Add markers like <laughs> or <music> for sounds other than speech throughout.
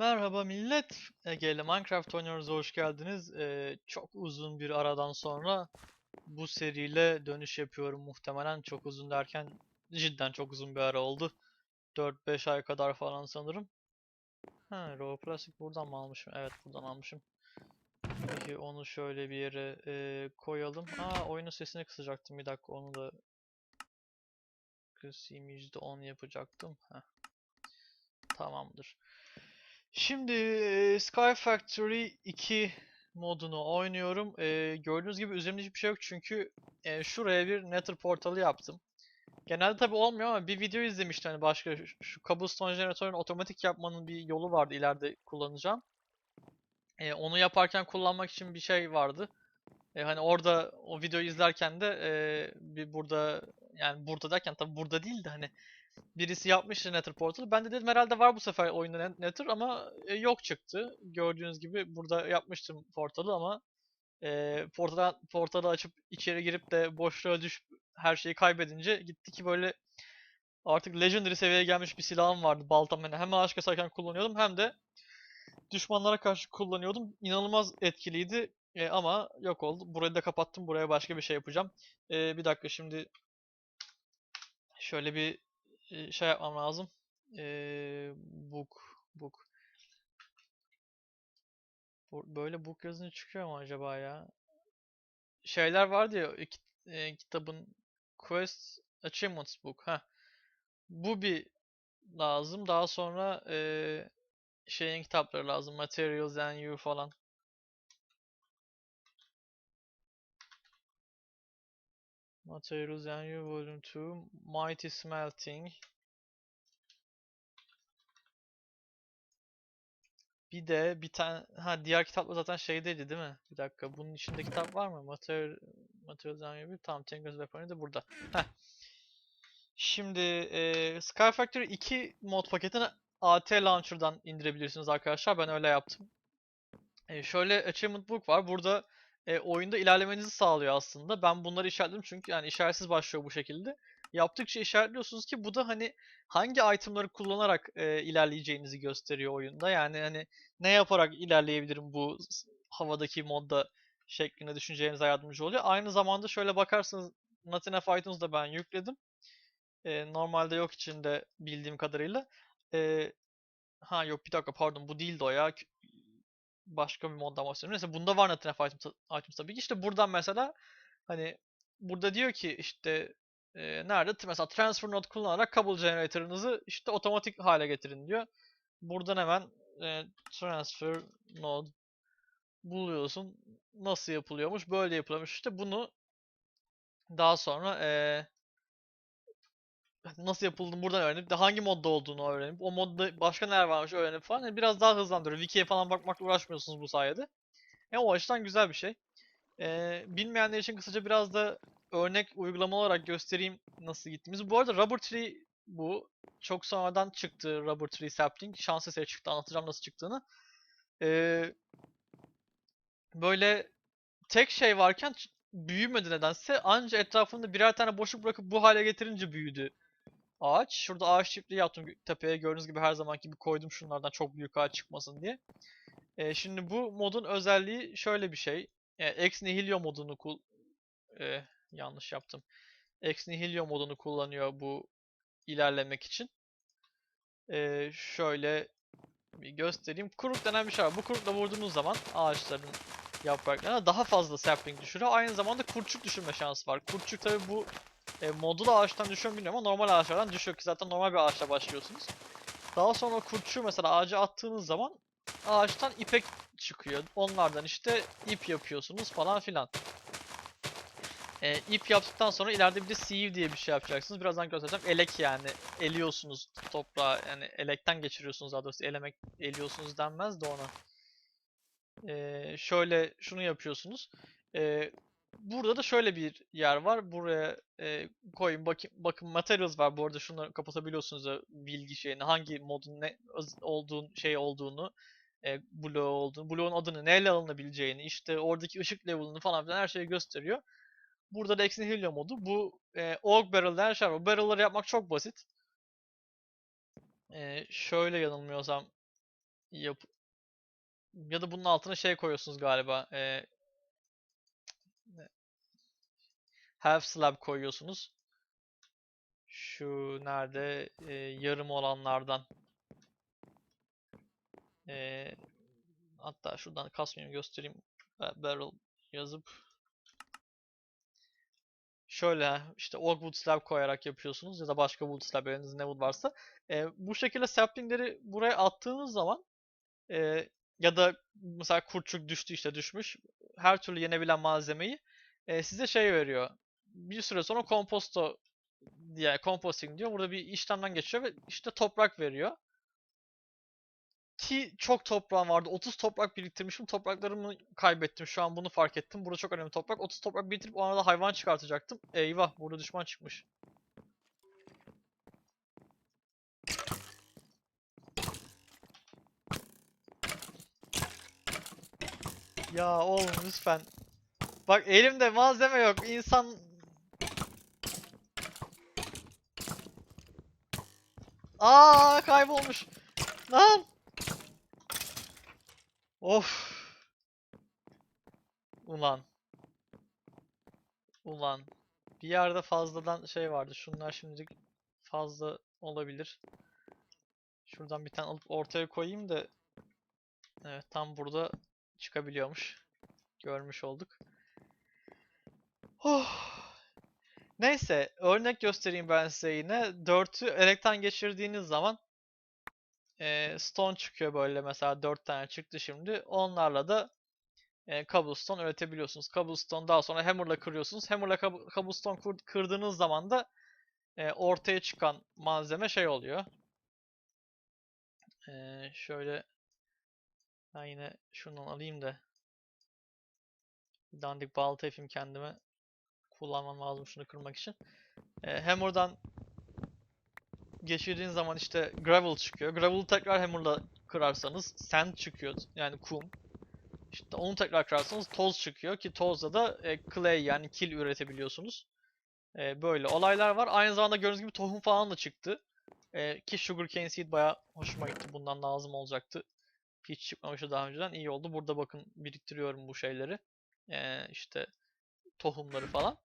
Merhaba millet. Ege Minecraft oynuyoruz. Hoş geldiniz. Ee, çok uzun bir aradan sonra bu seriyle dönüş yapıyorum muhtemelen. Çok uzun derken cidden çok uzun bir ara oldu. 4-5 ay kadar falan sanırım. Ha, Raw Plastic buradan mı almışım? Evet buradan almışım. Peki onu şöyle bir yere e, koyalım. Aa oyunun sesini kısacaktım. Bir dakika onu da kısayım %10 yapacaktım. Heh. Tamamdır. Şimdi Sky Factory 2 modunu oynuyorum. Gördüğünüz gibi üzerimde hiçbir şey yok çünkü şuraya bir Nether portalı yaptım. Genelde tabi olmuyor ama bir video izlemiştim hani başka şu, şu cobblestone jeneratörünü otomatik yapmanın bir yolu vardı ileride kullanacağım. Onu yaparken kullanmak için bir şey vardı. Hani orada o videoyu izlerken de bir burada yani burada derken tabi burada değil de hani birisi yapmıştı Nether portalı. Ben de dedim herhalde var bu sefer oyunda Net- Nether ama e, yok çıktı. Gördüğünüz gibi burada yapmıştım portalı ama e, portalı, portalı açıp içeri girip de boşluğa düşüp her şeyi kaybedince gitti ki böyle artık Legendary seviyeye gelmiş bir silahım vardı. Baltam yani hem ağaç keserken kullanıyordum hem de düşmanlara karşı kullanıyordum. İnanılmaz etkiliydi E, ama yok oldu. Burayı da kapattım. Buraya başka bir şey yapacağım. E, bir dakika şimdi şöyle bir e, şey yapmam lazım. Eee book book. Böyle book yazınca çıkıyor mu acaba ya? Şeyler vardı ya e, kitabın Quest Achievements Book. Ha. Bu bir lazım. Daha sonra e, şeyin kitapları lazım. Materials and You falan. Materials and You Volume 2. Mighty Smelting. Bir de bir tane ha diğer kitaplar zaten şeydeydi değil mi? Bir dakika. Bunun içinde kitap var mı? Material Materials and You. Tamam, Tinker's Weaponry de burada. Heh. Şimdi e, Sky Factory 2 mod paketini AT Launcher'dan indirebilirsiniz arkadaşlar. Ben öyle yaptım. E, şöyle Achievement Book var. Burada e, oyunda ilerlemenizi sağlıyor aslında. Ben bunları işaretledim çünkü yani işaretsiz başlıyor bu şekilde. Yaptıkça işaretliyorsunuz ki bu da hani hangi itemları kullanarak e, ilerleyeceğinizi gösteriyor oyunda. Yani hani ne yaparak ilerleyebilirim bu havadaki modda şeklinde düşüneceğinize yardımcı oluyor. Aynı zamanda şöyle bakarsanız Not Enough da ben yükledim. E, normalde yok içinde bildiğim kadarıyla. E, ha yok bir dakika pardon bu değildi o ya. Başka bir moddan bahsediyorum. Neyse bunda var Enough Items, items tabii ki. İşte buradan mesela hani burada diyor ki işte e, nerede? Mesela transfer node kullanarak cobble generator'ınızı işte otomatik hale getirin diyor. Buradan hemen e, transfer node buluyorsun. Nasıl yapılıyormuş? Böyle yapılıyormuş. İşte bunu daha sonra e, nasıl yapıldığını buradan öğrenip de hangi modda olduğunu öğrenip o modda başka neler varmış öğrenip falan yani biraz daha hızlandırıyor. Wiki'ye falan bakmakla uğraşmıyorsunuz bu sayede. E, o açıdan güzel bir şey. E, bilmeyenler için kısaca biraz da örnek uygulama olarak göstereyim nasıl gittiğimizi. Bu arada Rubber Tree bu. Çok sonradan çıktı Rubber Tree Sapling. Şans eseri çıktı. Anlatacağım nasıl çıktığını. E, böyle tek şey varken büyümedi nedense. Anca etrafında birer tane boşluk bırakıp bu hale getirince büyüdü ağaç. Şurada ağaç çiftliği yaptım tepeye. Gördüğünüz gibi her zamanki gibi koydum şunlardan çok büyük ağaç çıkmasın diye. E, şimdi bu modun özelliği şöyle bir şey. E, Ex Nihilio modunu kul e, yanlış yaptım. Ex Nihilio modunu kullanıyor bu ilerlemek için. E, şöyle bir göstereyim. Kuruk denen bir şey var. Bu kurukla vurduğunuz zaman ağaçların yapraklarına daha fazla sapling düşürüyor. Aynı zamanda kurtçuk düşürme şansı var. Kurtçuk tabi bu e, modul ağaçtan düşüyor bilmiyorum ama normal ağaçlardan düşüyor ki zaten normal bir ağaçla başlıyorsunuz. Daha sonra o kurtçuğu mesela ağaca attığınız zaman ağaçtan ipek çıkıyor. Onlardan işte ip yapıyorsunuz falan filan. E, ip yaptıktan sonra ileride bir de sieve diye bir şey yapacaksınız. Birazdan göstereceğim. Elek yani. Eliyorsunuz toprağı. Yani elekten geçiriyorsunuz daha doğrusu. Elemek, eliyorsunuz denmez de ona. E, şöyle şunu yapıyorsunuz. E, burada da şöyle bir yer var. Buraya e, koyun. Bakın, bakın materials var. Bu arada şunu kapatabiliyorsunuz da bilgi şeyini. Hangi modun ne olduğun şey olduğunu e, bloğu olduğunu, bloğun adını neyle alınabileceğini, işte oradaki ışık level'ını falan filan her şeyi gösteriyor. Burada da Ex Nihilio modu. Bu e, Orc Barrel denen şey var. Barrel'ları yapmak çok basit. E, şöyle yanılmıyorsam yap ya da bunun altına şey koyuyorsunuz galiba. E, ne? Half slab koyuyorsunuz. Şu nerede e, yarım olanlardan. E, hatta şuradan kasmayayım göstereyim. Ba- Barrel yazıp şöyle işte oak wood slab koyarak yapıyorsunuz ya da başka wood slab elinizde ne wood varsa. E, bu şekilde saplingleri buraya attığınız zaman e, ya da mesela kurçuk düştü işte düşmüş her türlü yenebilen malzemeyi e, size şey veriyor. Bir süre sonra komposto diye composting diyor. Burada bir işlemden geçiyor ve işte toprak veriyor. Ki çok toprağım vardı. 30 toprak biriktirmişim. Topraklarımı kaybettim. Şu an bunu fark ettim. Burada çok önemli toprak. 30 toprak biriktirip o arada hayvan çıkartacaktım. Eyvah burada düşman çıkmış. Ya oğlum lütfen. Bak elimde malzeme yok. İnsan Aa kaybolmuş. Lan. Of. Ulan. Ulan. Bir yerde fazladan şey vardı. Şunlar şimdilik fazla olabilir. Şuradan bir tane alıp ortaya koyayım da Evet tam burada çıkabiliyormuş. Görmüş olduk. Oh. Neyse örnek göstereyim ben size yine. 4'ü elekten geçirdiğiniz zaman eee, stone çıkıyor böyle mesela 4 tane çıktı şimdi. Onlarla da eee, cobblestone üretebiliyorsunuz. Cobblestone daha sonra hammer'la kırıyorsunuz. Hammer'la cob- cobblestone kırdığınız zaman da eee, ortaya çıkan malzeme şey oluyor. Eee, şöyle ben yine şundan alayım da dandik balta yapayım kendime. Kullanmam lazım şunu kırmak için. Eee hammer'dan geçirdiğin zaman işte gravel çıkıyor. Gravel'ı tekrar hammer'la kırarsanız sand çıkıyor. Yani kum. İşte onu tekrar kırarsanız toz çıkıyor ki tozla da e, clay yani kil üretebiliyorsunuz. E, böyle olaylar var. Aynı zamanda gördüğünüz gibi tohum falan da çıktı. E, ki sugarcane seed bayağı hoşuma gitti. Bundan lazım olacaktı. Hiç çıkmamıştı daha önceden. İyi oldu. Burada bakın biriktiriyorum bu şeyleri. E, işte tohumları falan.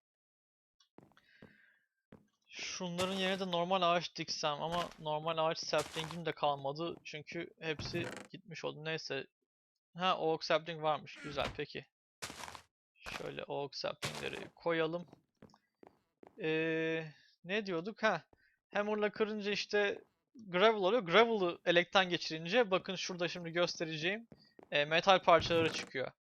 Şunların yerine de normal ağaç diksem ama normal ağaç sapling'im de kalmadı çünkü hepsi gitmiş oldu. Neyse. Ha oak sapling varmış. Güzel peki. Şöyle oak saplingleri koyalım. Ee, ne diyorduk? Ha. Hammer'la kırınca işte gravel oluyor. Gravel'ı elekten geçirince bakın şurada şimdi göstereceğim e, metal parçaları çıkıyor.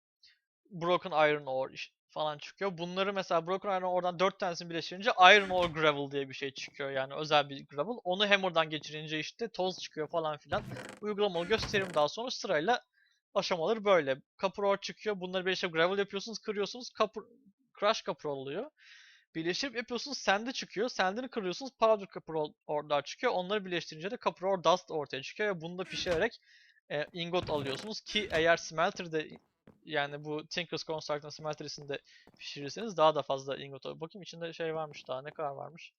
Broken Iron Ore falan çıkıyor. Bunları mesela Broken Iron Ore'dan 4 tanesini birleştirince Iron Ore Gravel diye bir şey çıkıyor. Yani özel bir gravel. Onu Hammer'dan geçirince işte toz çıkıyor falan filan. Uygulamalı gösteririm daha sonra sırayla aşamaları böyle. Copper Ore çıkıyor. Bunları birleştirip gravel yapıyorsunuz, kırıyorsunuz. Copper, Crush Copper oluyor. Birleştirip yapıyorsunuz, sand'i çıkıyor. Sand'ini kırıyorsunuz, powder copper ore- ore'lar çıkıyor. Onları birleştirince de copper ore dust ortaya çıkıyor ve bunu da pişirerek e, ingot alıyorsunuz ki eğer smelter'de yani bu Tinker's Construct'ın smelter'isinde pişirirseniz daha da fazla ingot olur. Bakayım içinde şey varmış daha ne kadar varmış.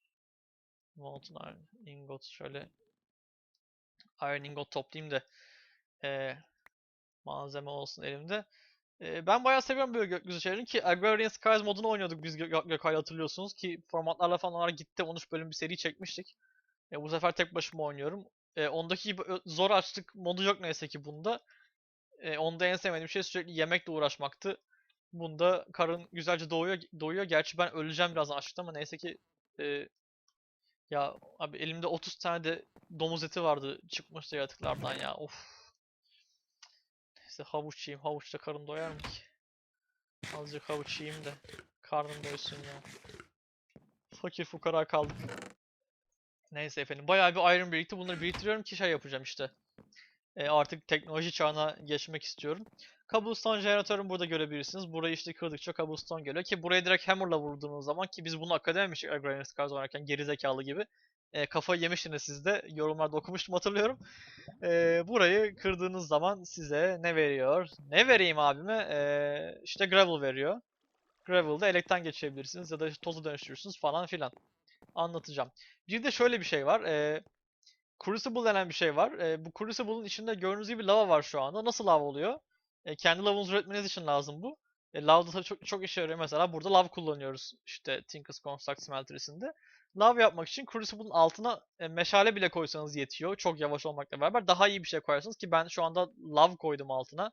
Molten iron ingot şöyle iron ingot toplayayım da e, malzeme olsun elimde. E, ben bayağı seviyorum böyle gökyüzü şeylerini ki Agrarian Skies modunu oynuyorduk biz Gö Gö- Gökay'la hatırlıyorsunuz ki formatlarla falan olarak gitti 13 bölüm bir seri çekmiştik. E, bu sefer tek başıma oynuyorum. E, ondaki zor açlık modu yok neyse ki bunda. E, onda en sevmediğim şey sürekli yemekle uğraşmaktı. Bunda karın güzelce doğuyor, doyuyor. Gerçi ben öleceğim birazdan açlıktan ama neyse ki e, ya abi elimde 30 tane de domuz eti vardı çıkmıştı yaratıklardan ya. Of. Neyse havuç yiyeyim. Havuçta karın doyar mı ki? Azıcık havuç yiyeyim de karnım doysun ya. Fakir fukara kaldık. Neyse efendim. Bayağı bir iron birikti. Bunları biriktiriyorum ki şey yapacağım işte. E, artık teknoloji çağına geçmek istiyorum. Cobblestone jeneratörünü burada görebilirsiniz. Burayı işte kırdıkça cobblestone geliyor ki buraya direkt hammer'la vurduğunuz zaman ki biz bunu akademiymiş Agrarian Scars oynarken gerizekalı gibi. E, kafayı yemiştiniz siz de. Yorumlarda okumuştum hatırlıyorum. E, burayı kırdığınız zaman size ne veriyor? Ne vereyim abime? E, işte gravel veriyor. Gravel'da elekten geçirebilirsiniz ya da tozu dönüştürürsünüz falan filan. Anlatacağım. Bir de şöyle bir şey var. E, Crucible denen bir şey var. E, bu Crucible'ın içinde gördüğünüz gibi lava var şu anda. Nasıl lava oluyor? E, kendi lavunuzu üretmeniz için lazım bu. E, lav da tabii çok, çok işe yarıyor. Mesela burada lav kullanıyoruz. İşte Tinker's Construct Smelter'isinde. Lav yapmak için Crucible'ın altına e, meşale bile koysanız yetiyor. Çok yavaş olmakla beraber. Daha iyi bir şey koyarsınız ki ben şu anda lav koydum altına.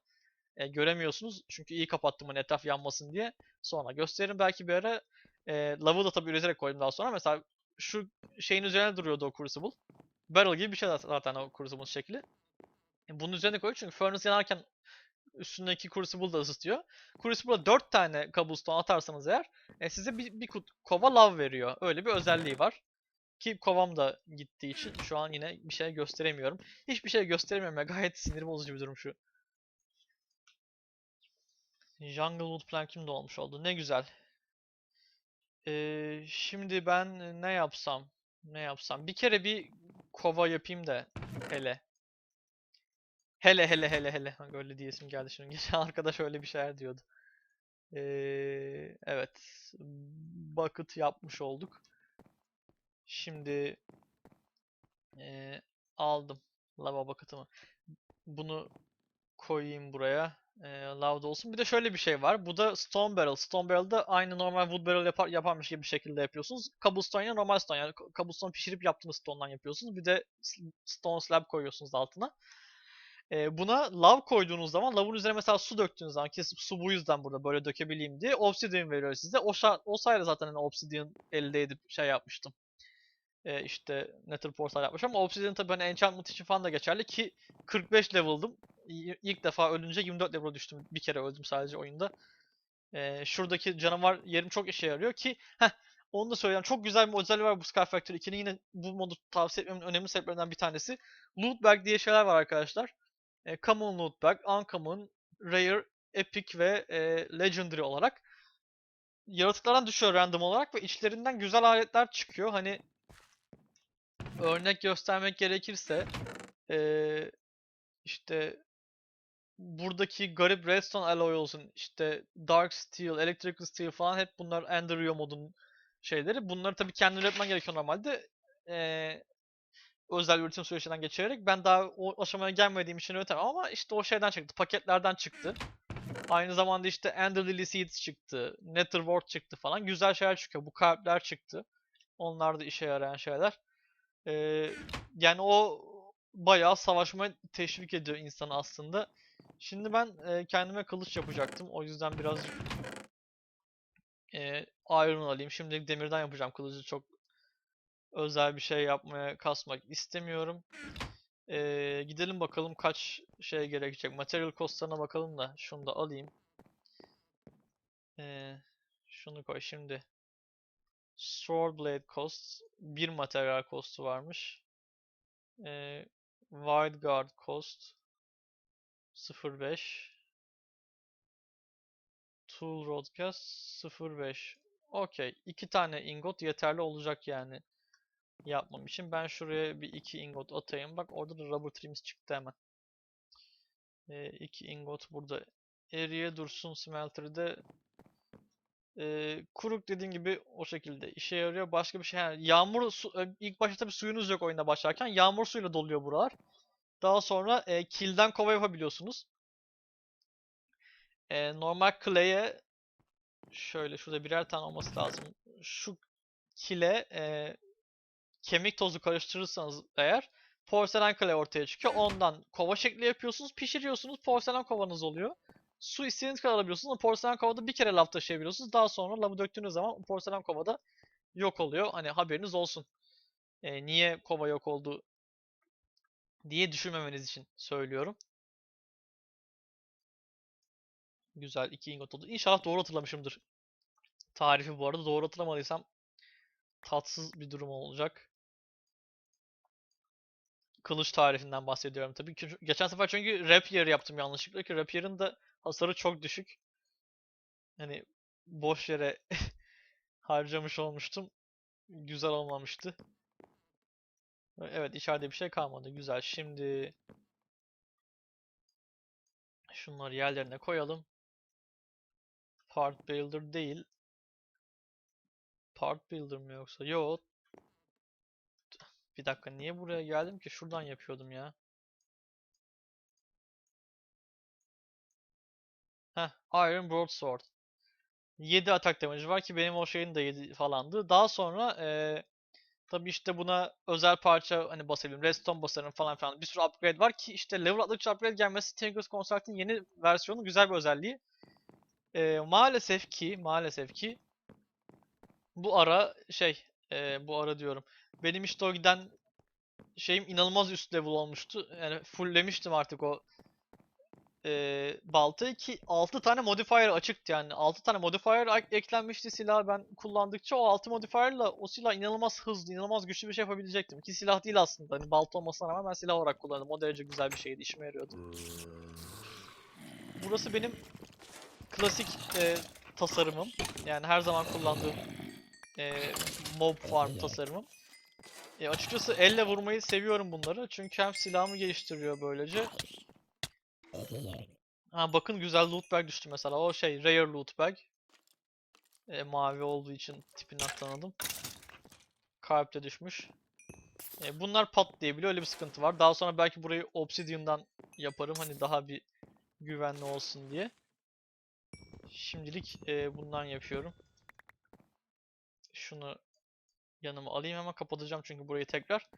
E, göremiyorsunuz çünkü iyi kapattım hani etraf yanmasın diye. Sonra gösteririm belki bir ara. E, lavı da tabii üreterek koydum daha sonra. Mesela şu şeyin üzerine duruyordu o Crucible. Barrel gibi bir şey zaten o Crucible'ın şekli. E, Bunun üzerine koyuyor çünkü furnace yanarken üstündeki Crucible da ısıtıyor. Crucible'a 4 tane cobblestone atarsanız eğer e, size bir, bir kut, kova lav veriyor. Öyle bir özelliği var. Ki kovam da gittiği için şu an yine bir şey gösteremiyorum. Hiçbir şey gösteremiyorum ya gayet sinir bozucu bir durum şu. Jungle Wood Plank'im de olmuş oldu. Ne güzel. Ee, şimdi ben ne yapsam? Ne yapsam? Bir kere bir kova yapayım da hele. Hele hele hele hele. Öyle diyesim geldi şimdi. <laughs> Geçen arkadaş öyle bir şeyler diyordu. Ee, evet. Bucket yapmış olduk. Şimdi ee, aldım lava bucket'ımı. Bunu koyayım buraya. Ee, lavda olsun. Bir de şöyle bir şey var. Bu da stone barrel. Stone barrel'da aynı normal wood barrel yapar, yaparmış gibi bir şekilde yapıyorsunuz. Cobblestone ile normal stone. Yani co- cobblestone pişirip yaptığınız stone'dan yapıyorsunuz. Bir de stone slab koyuyorsunuz altına. Ee, buna lav koyduğunuz zaman lavın üzerine mesela su döktüğünüz zaman ki su bu yüzden burada böyle dökebileyim diye obsidian veriyor size. O, o sayede zaten hani obsidian elde edip şey yapmıştım. Ee, işte Nether Portal yapmış ama Obsidian tabii hani enchantment için falan da geçerli ki 45 level'dım. İlk defa ölünce 24 level'a düştüm. Bir kere öldüm sadece oyunda. Ee, şuradaki canavar yerim çok işe yarıyor ki heh, onu da söyleyeyim. Çok güzel bir özelliği var bu Sky Factory 2'nin. Yine bu modu tavsiye etmemin önemli sebeplerinden bir tanesi. Loot bag diye şeyler var arkadaşlar. E, common loot bag, uncommon, rare, epic ve e, legendary olarak yaratıklardan düşüyor random olarak ve içlerinden güzel aletler çıkıyor. Hani örnek göstermek gerekirse eee, işte buradaki garip redstone alloy olsun işte dark steel, electrical steel falan hep bunlar Ender Rio modun şeyleri. Bunları tabii kendin üretmen gerekiyor normalde. Eee, özel üretim süreçlerinden geçirerek ben daha o aşamaya gelmediğim için üretemem ama işte o şeyden çıktı. Paketlerden çıktı. Aynı zamanda işte Ender Lily Seeds çıktı. Nether Wart çıktı falan. Güzel şeyler çıkıyor. Bu kalpler çıktı. Onlar da işe yarayan şeyler. Ee, yani o bayağı savaşmaya teşvik ediyor insanı aslında. Şimdi ben e, kendime kılıç yapacaktım. O yüzden birazcık e, iron alayım. Şimdi demirden yapacağım kılıcı. Çok özel bir şey yapmaya kasmak istemiyorum. Ee, gidelim bakalım kaç şey gerekecek. Material costlarına bakalım da şunu da alayım. Ee, şunu koy şimdi. Sword blade cost bir materyal costu varmış. Ee, wide guard cost 0.5 Tool rod cast 0.5 Okey. iki tane ingot yeterli olacak yani yapmam için. Ben şuraya bir iki ingot atayım. Bak orada da rubber trims çıktı hemen. Ee, iki ingot burada eriye dursun smelter'de. Ee, kuruk dediğim gibi o şekilde işe yarıyor. Başka bir şey yani yağmur su, e, ilk başta tabii suyunuz yok oyuna başlarken yağmur suyuyla doluyor buralar. Daha sonra e, kilden kova yapabiliyorsunuz. E, normal clay'e şöyle şurada birer tane olması lazım. Şu kile e, kemik tozu karıştırırsanız eğer porselen clay ortaya çıkıyor. Ondan kova şekli yapıyorsunuz, pişiriyorsunuz, porselen kovanız oluyor. Su istediğiniz kadar alabiliyorsunuz ama porselen kovada bir kere lav taşıyabiliyorsunuz. Daha sonra lavı döktüğünüz zaman porselen kovada yok oluyor. Hani haberiniz olsun. E, niye kova yok oldu diye düşünmemeniz için söylüyorum. Güzel iki ingot oldu. İnşallah doğru hatırlamışımdır. Tarifi bu arada doğru hatırlamadıysam tatsız bir durum olacak. Kılıç tarifinden bahsediyorum tabii. Geçen sefer çünkü rapier yaptım yanlışlıkla ki rapier'ın da hasarı çok düşük. Hani boş yere <laughs> harcamış olmuştum. Güzel olmamıştı. Evet içeride bir şey kalmadı. Güzel. Şimdi şunları yerlerine koyalım. Part Builder değil. Part Builder mı yoksa? Yok. Bir dakika niye buraya geldim ki? Şuradan yapıyordum ya. Heh, Iron Broadsword. 7 atak damage var ki benim o şeyin de 7 falandı. Daha sonra eee tabii işte buna özel parça hani basabilirim. Redstone basarım falan filan. Bir sürü upgrade var ki işte level atladıkça upgrade gelmesi Tinkers Consult'ın yeni versiyonu güzel bir özelliği. Eee, maalesef ki maalesef ki bu ara şey eee, bu ara diyorum. Benim işte o giden şeyim inanılmaz üst level olmuştu. Yani fulllemiştim artık o eee baltayı ki 6 tane modifier açıktı yani. 6 tane modifier ek- eklenmişti silah ben kullandıkça o 6 modifier'la o silah inanılmaz hızlı, inanılmaz güçlü bir şey yapabilecektim. Ki silah değil aslında. Hani balta olmasına rağmen ben silah olarak kullandım. O derece güzel bir şeydi, işime yarıyordu. Burası benim klasik eee, tasarımım. Yani her zaman kullandığım eee, mob farm tasarımım. E, açıkçası elle vurmayı seviyorum bunları. Çünkü hem silahımı geliştiriyor böylece. <laughs> Ha bakın güzel loot bag düştü mesela. O şey rare loot bag. E, mavi olduğu için tipinden tanıdım. Kalpte düşmüş. E, bunlar patlayabiliyor. Öyle bir sıkıntı var. Daha sonra belki burayı obsidian'dan yaparım. Hani daha bir güvenli olsun diye. Şimdilik e, bundan yapıyorum. Şunu yanıma alayım hemen kapatacağım çünkü burayı tekrar.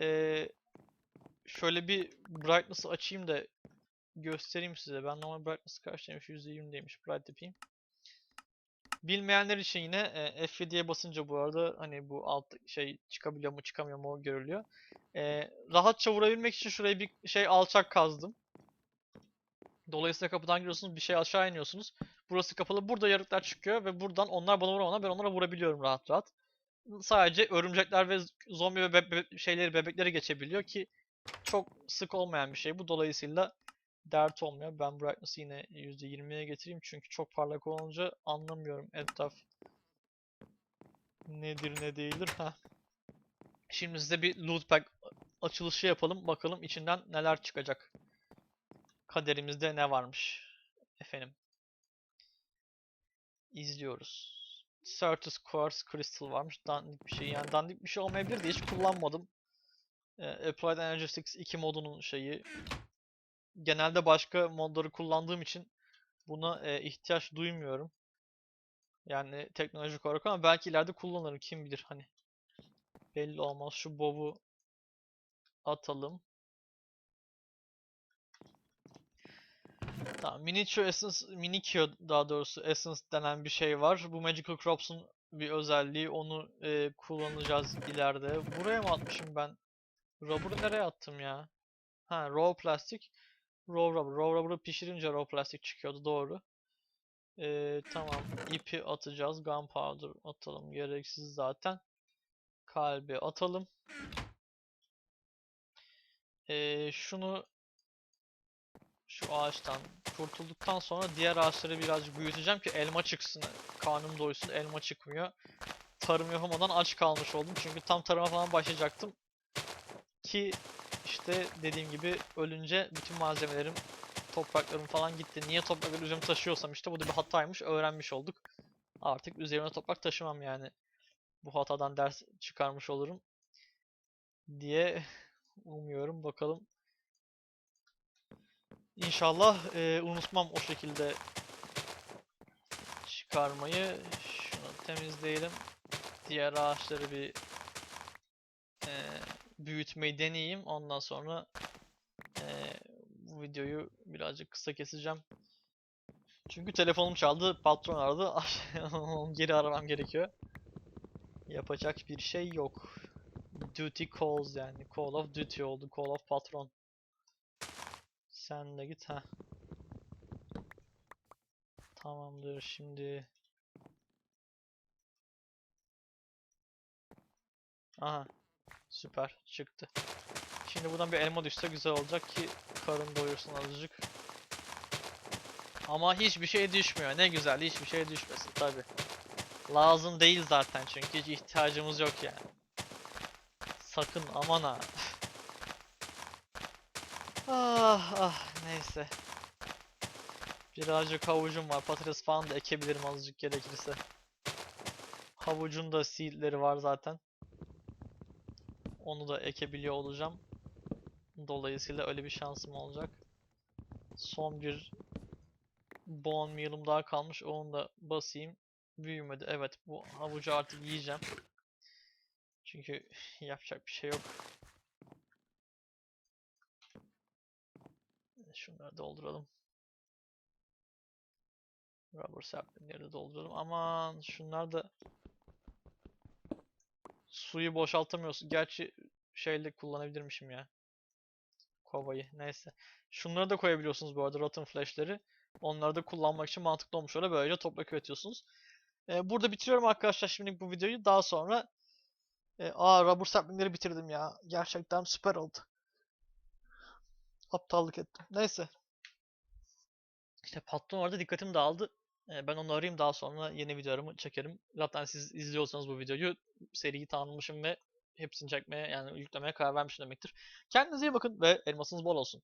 E, şöyle bir brightness'ı açayım da göstereyim size. Ben normal brightness kaçtaymış? %20'deymiş. Bright yapayım. Bilmeyenler için yine e, F7'ye basınca bu arada hani bu alt şey çıkabiliyor mu çıkamıyor mu görülüyor. E, rahatça vurabilmek için şuraya bir şey alçak kazdım. Dolayısıyla kapıdan giriyorsunuz bir şey aşağı iniyorsunuz. Burası kapalı. Burada yarıklar çıkıyor ve buradan onlar bana vuramadan ben onlara vurabiliyorum rahat rahat. Sadece örümcekler ve zombi ve be- be- şeyleri bebekleri geçebiliyor ki çok sık olmayan bir şey bu. Dolayısıyla dert olmuyor. Ben brightness'ı yine %20'ye getireyim çünkü çok parlak olunca anlamıyorum etraf nedir ne değildir. Heh. Şimdi size bir loot bag açılışı yapalım. Bakalım içinden neler çıkacak. Kaderimizde ne varmış. Efendim. İzliyoruz. Certus Quartz Crystal varmış. Dandik bir şey. Yani dandik bir şey olmayabilir de hiç kullanmadım. Ee, Applied Energetics 2 modunun şeyi genelde başka modları kullandığım için buna e, ihtiyaç duymuyorum. Yani teknolojik olarak ama belki ileride kullanırım kim bilir hani. Belli olmaz. Şu bob'u atalım. Tamam, Miniature Essence, Minikyo daha doğrusu Essence denen bir şey var. Bu Magical Crops'un bir özelliği. Onu e, kullanacağız ileride. Buraya mı atmışım ben? Rubber'ı nereye attım ya? Ha, raw plastik. Raw rubber. Raw rubber'ı pişirince raw plastik çıkıyordu doğru. Ee, tamam. ipi atacağız. Gunpowder atalım. Gereksiz zaten. Kalbi atalım. Ee, şunu şu ağaçtan kurtulduktan sonra diğer ağaçları birazcık büyüteceğim ki elma çıksın. Karnım doysun. Elma çıkmıyor. Tarım yapamadan aç kalmış oldum. Çünkü tam tarıma falan başlayacaktım. Ki işte dediğim gibi ölünce bütün malzemelerim, topraklarım falan gitti. Niye toprakları üzerime taşıyorsam işte bu da bir hataymış. Öğrenmiş olduk. Artık üzerine toprak taşımam yani. Bu hatadan ders çıkarmış olurum diye umuyorum. Bakalım. İnşallah eee, unutmam o şekilde çıkarmayı. Şunu temizleyelim. Diğer ağaçları bir eee, büyütmeyi deneyeyim. Ondan sonra eee, bu videoyu birazcık kısa keseceğim. Çünkü telefonum çaldı, patron aradı. <laughs> Onu geri aramam gerekiyor. Yapacak bir şey yok. Duty calls yani. Call of duty oldu. Call of patron. Sen de git ha. Tamamdır şimdi. Aha. Süper çıktı. Şimdi buradan bir elma düşse güzel olacak ki karın doyursun azıcık. Ama hiçbir şey düşmüyor. Ne güzel hiçbir şey düşmesin tabi. Lazım değil zaten çünkü hiç ihtiyacımız yok yani. Sakın aman ha. <laughs> ah ah neyse. Birazcık havucum var. Patates falan da ekebilirim azıcık gerekirse. Havucun da seedleri var zaten. Onu da ekebiliyor olacağım. Dolayısıyla öyle bir şansım olacak. Son bir bone meal'ım daha kalmış. Onu da basayım. Büyümedi. Evet bu havucu artık yiyeceğim. Çünkü yapacak bir şey yok. Şunları dolduralım. Rubber saplingleri de dolduralım. Aman şunlar da suyu boşaltamıyorsun. Gerçi şeyle kullanabilirmişim ya. Kovayı. Neyse. Şunları da koyabiliyorsunuz bu arada rotten flash'leri. Onları da kullanmak için mantıklı olmuş öyle böylece toprak üretiyorsunuz. Ee, burada bitiriyorum arkadaşlar şimdi bu videoyu. Daha sonra e, aa rubber saplingleri bitirdim ya. Gerçekten süper oldu. Aptallık ettim. Neyse. İşte patron orada dikkatim dağıldı. Ben onu arayayım daha sonra yeni videolarımı çekerim. Zaten siz izliyorsanız bu videoyu seriyi tanımışım ve hepsini çekmeye yani yüklemeye karar vermişim demektir. Kendinize iyi bakın ve elmasınız bol olsun.